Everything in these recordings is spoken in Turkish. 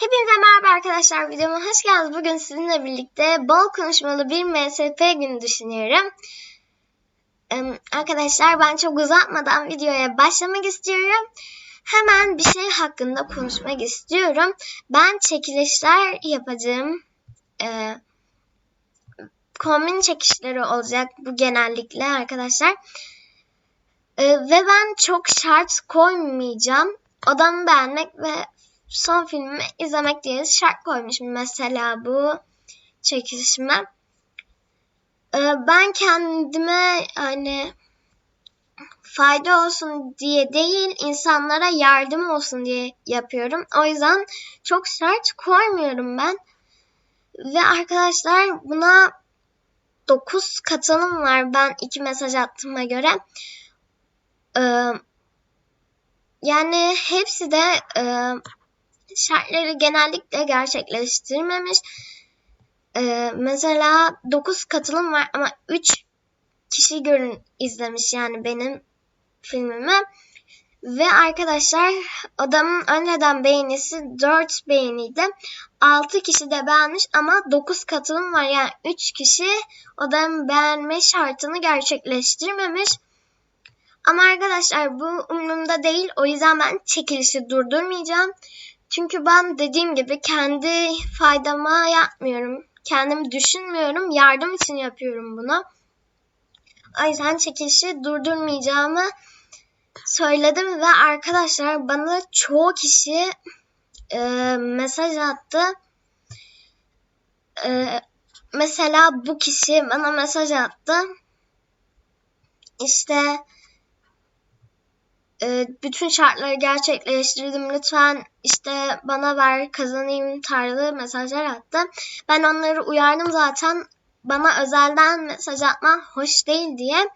Hepinize merhaba arkadaşlar. Videoma hoş geldiniz. Bugün sizinle birlikte bol konuşmalı bir MSP günü düşünüyorum. Arkadaşlar ben çok uzatmadan videoya başlamak istiyorum. Hemen bir şey hakkında konuşmak istiyorum. Ben çekilişler yapacağım. Ee, kombin çekişleri olacak bu genellikle arkadaşlar. Ee, ve ben çok şart koymayacağım. Odamı beğenmek ve son filmimi izlemek diye şart koymuşum mesela bu çekilişime. Ee, ben kendime hani fayda olsun diye değil insanlara yardım olsun diye yapıyorum. O yüzden çok şart koymuyorum ben. Ve arkadaşlar buna 9 katılım var ben iki mesaj attığıma göre. Ee, yani hepsi de e, şartları genellikle gerçekleştirmemiş. Ee, mesela 9 katılım var ama 3 kişi görün izlemiş yani benim filmimi. Ve arkadaşlar adamın önceden beğenisi 4 beğeniydi. 6 kişi de beğenmiş ama 9 katılım var. Yani 3 kişi adamın beğenme şartını gerçekleştirmemiş. Ama arkadaşlar bu umurumda değil. O yüzden ben çekilişi durdurmayacağım. Çünkü ben dediğim gibi kendi faydama yapmıyorum. Kendimi düşünmüyorum. Yardım için yapıyorum bunu. O yüzden çekilişi durdurmayacağımı söyledim ve arkadaşlar bana çoğu kişi e, mesaj attı. E, mesela bu kişi bana mesaj attı. İşte e, bütün şartları gerçekleştirdim. Lütfen işte bana ver kazanayım tarzı mesajlar attı. Ben onları uyardım zaten. Bana özelden mesaj atma hoş değil diye.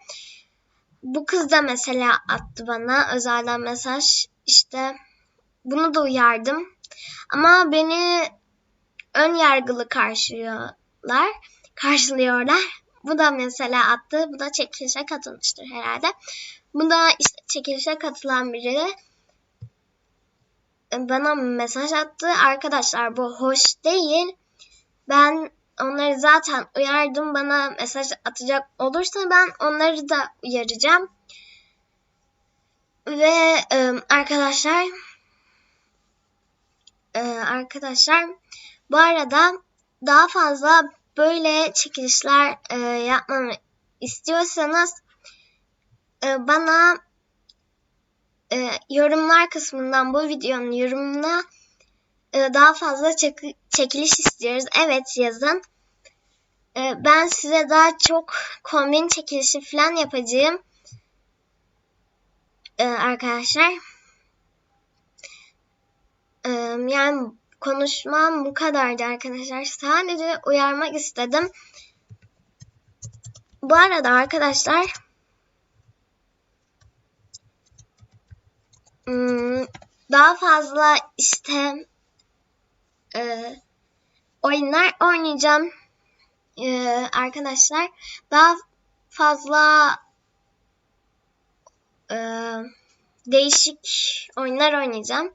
Bu kız da mesela attı bana özelden mesaj. İşte bunu da uyardım. Ama beni ön yargılı karşılıyorlar. Karşılıyorlar. Bu da mesela attı. Bu da çekilişe katılmıştır herhalde. Bu da işte çekilişe katılan biri bana mesaj attı. Arkadaşlar bu hoş değil. Ben onları zaten uyardım. Bana mesaj atacak olursa ben onları da uyaracağım. Ve e, arkadaşlar e, arkadaşlar bu arada daha fazla böyle çekilişler e, yapmamı istiyorsanız e, bana e, yorumlar kısmından bu videonun yorumuna e, daha fazla çek çekiliş istiyoruz. Evet yazın. E, ben size daha çok kombin çekilişi falan yapacağım. E, arkadaşlar. E, yani konuşmam bu kadardı arkadaşlar. Sadece uyarmak istedim. Bu arada arkadaşlar Hmm, daha fazla işte e, oyunlar oynayacağım e, arkadaşlar. Daha fazla e, değişik oyunlar oynayacağım.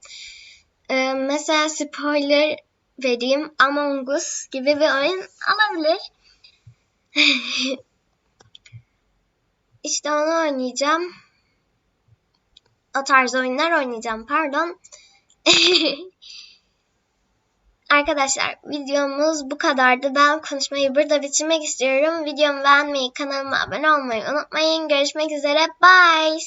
E, mesela spoiler vereyim. Among Us gibi bir oyun alabilir. işte onu oynayacağım o tarz oyunlar oynayacağım pardon. Arkadaşlar videomuz bu kadardı. Ben konuşmayı burada bitirmek istiyorum. Videomu beğenmeyi, kanalıma abone olmayı unutmayın. Görüşmek üzere. Bye.